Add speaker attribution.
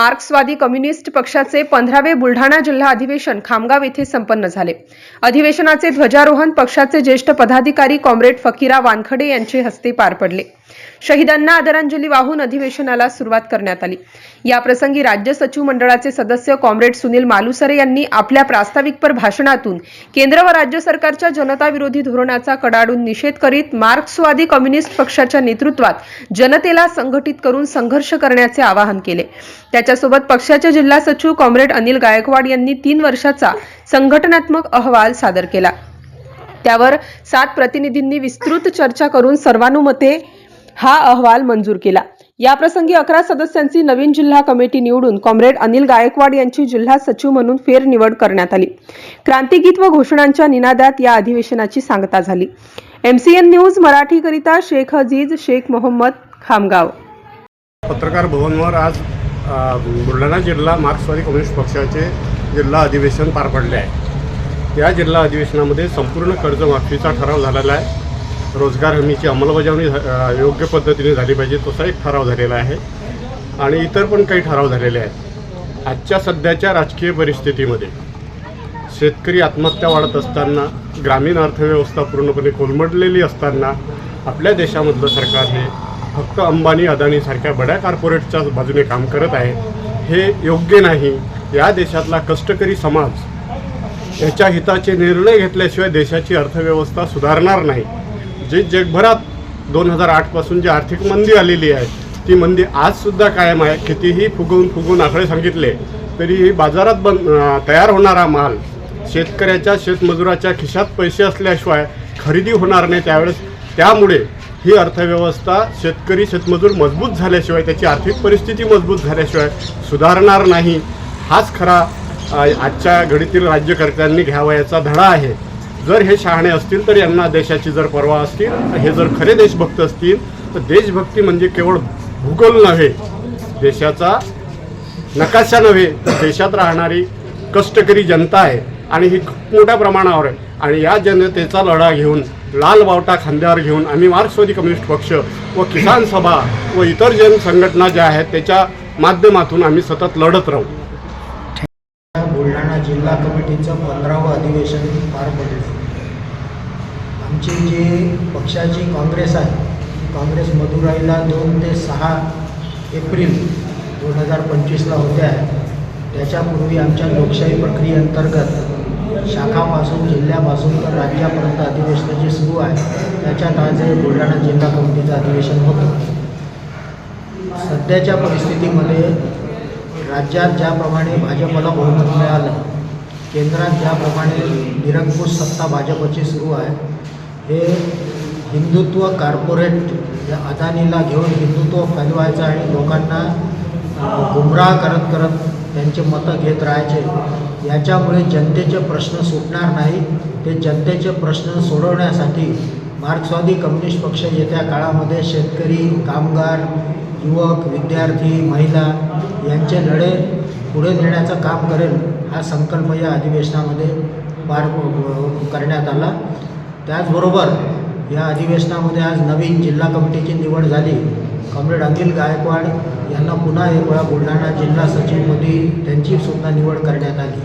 Speaker 1: मार्क्सवादी कम्युनिस्ट पक्षाचे पंधरावे बुलढाणा जिल्हा अधिवेशन खामगाव येथे संपन्न झाले. अधिवेशनाचे ध्वजारोहण पक्षाचे ज्येष्ठ पदाधिकारी कॉम्रेड फकीरा वानखडे यांचे हस्ते पार पडले. शहीदांना आदरांजली वाहून अधिवेशनाला सुरुवात करण्यात आली. या प्रसंगी राज्य सचिव मंडळाचे सदस्य कॉम्रेड सुनील मालुसरे यांनी आपल्या प्रास्ताविकपर भाषणातून केंद्र व राज्य सरकारच्या जनताविरोधी धोरणाचा कडाडून निषेध करीत मार्क्सवादी कम्युनिस्ट पक्षाच्या नेतृत्वात जनतेला संघटित करून संघर्ष करण्याचे आवाहन केले. त्याच्यासोबत पक्षाचे जिल्हा सचिव कॉम्रेड अनिल गायकवाड यांनी तीन वर्षाचा संघटनात्मक अहवाल सादर केला. त्यावर सात प्रतिनिधींनी विस्तृत चर्चा करून सर्वानुमते हा अहवाल मंजूर केला. याप्रसंगी अकरा सदस्यांची नवीन जिल्हा कमिटी निवडून कॉम्रेड अनिल गायकवाड यांची जिल्हा सचिव म्हणून फेरनिवड करण्यात आली. क्रांतिगीत व घोषणांच्या निनादात या अधिवेशनाची सांगता झाली. एमसीएन न्यूज मराठीकरिता शेख अजीज शेख मोहम्मद खामगाव.
Speaker 2: पत्रकार भवनवर आज बुलढाणा जिल्हा मार्क्सवादी कम्युनिस्ट पक्षाचे जिल्हा अधिवेशन पार पडले आहे. या जिल्हा अधिवेशनामध्ये संपूर्ण कर्जमाफीचा ठराव झालेला आहे. रोजगार हमीची अंमलबजावणी झा- योग्य पद्धतीने झाली पाहिजे तसा एक ठराव झालेला आहे. आणि इतर पण काही ठराव झालेले आहेत. आजच्या सध्याच्या राजकीय परिस्थितीमध्ये शेतकरी आत्महत्या वाढत असताना ग्रामीण अर्थव्यवस्था पूर्णपणे कोलमडलेली असताना आपल्या देशामधलं सरकार हे फक्त अंबानी अदानीसारख्या बड्या कॉर्पोरेटच्या बाजूने काम करत आहे. हे योग्य नाही. या देशातला कष्टकरी समाज याच्या हिताचे निर्णय घेतल्याशिवाय देशाची अर्थव्यवस्था सुधारणार नाही. जी जगभरात दोन हजार आठपासून जी आर्थिक मंदी आलेली आहे ती मंदी आजसुद्धा कायम आहे. कितीही फुगवून फुगवून आकडे सांगितले तरी बाजारात बन तयार होणारा माल शेतकऱ्याच्या शेतमजुराच्या खिशात पैसे असल्याशिवाय खरेदी होणार नाही त्यावेळेस. त्यामुळे ही अर्थव्यवस्था शेतकरी शेतमजूर मजबूत झाल्याशिवाय त्याची आर्थिक परिस्थिती मजबूत झाल्याशिवाय सुधारणार नाही. हाच खरा आजच्या घडीतील राज्यकर्त्यांनी घ्यावयाचा धडा आहे. जर हे शहाणे असतील तर यांना देशाची जर पर्वा असतील हे जर खरे देशभक्त असतील तर देशभक्ती म्हणजे केवळ भूगोल नव्हे देशाचा नकाशा नव्हे तर देशात राहणारी कष्टकरी जनता आहे आणि ही खूप मोठ्या प्रमाणावर आहे. आणि या जनतेचा लढा घेऊन लाल बावटा खांद्यावर घेऊन आम्ही मार्क्सवादी कम्युनिस्ट पक्ष व किसान सभा व इतर जन संघटना ज्या आहेत त्याच्या माध्यमातून आम्ही सतत लढत राहू.
Speaker 3: जिल्हा कमिटीचं पंधरावं अधिवेशन पार पडलं. आमची जी पक्षाची काँग्रेस आहे काँग्रेस मदुराईला दोन ते सहा एप्रिल दोन हजार पंचवीसला होत्या. त्याच्यापूर्वी आमच्या लोकशाही प्रक्रियेअंतर्गत शाखापासून जिल्ह्यापासून तर राज्यापर्यंत अधिवेशन जे सुरू आहे. त्याच्यात आज बुलढाणा जिल्हा कमिटीचं अधिवेशन होतं. सध्याच्या परिस्थितीमध्ये राज्यात ज्याप्रमाणे भाजपला बहुमत मिळालं केंद्रात ज्याप्रमाणे निरंकुश सत्ता भाजपची सुरू आहे हे हिंदुत्व कार्पोरेट या अदानीला घेऊन हिंदुत्व फैलवायचं आणि लोकांना गुमराह करत करत त्यांचे मतं घेत राहायचे याच्यामुळे जनतेचे प्रश्न सुटणार नाही. ते जनतेचे प्रश्न सोडवण्यासाठी मार्क्सवादी कम्युनिस्ट पक्ष येत्या काळामध्ये शेतकरी कामगार युवक विद्यार्थी महिला यांचे लढे पुढे नेण्याचं काम करेल हा संकल्प या अधिवेशनामध्ये पार करण्यात आला. त्याचबरोबर या अधिवेशनामध्ये आज नवीन जिल्हा कमिटीची निवड झाली. कॉम्रेड अनिल गायकवाड यांना पुन्हा एक वेळा बुलढाणा जिल्हा सचिवपदी त्यांची सुद्धा निवड करण्यात आली.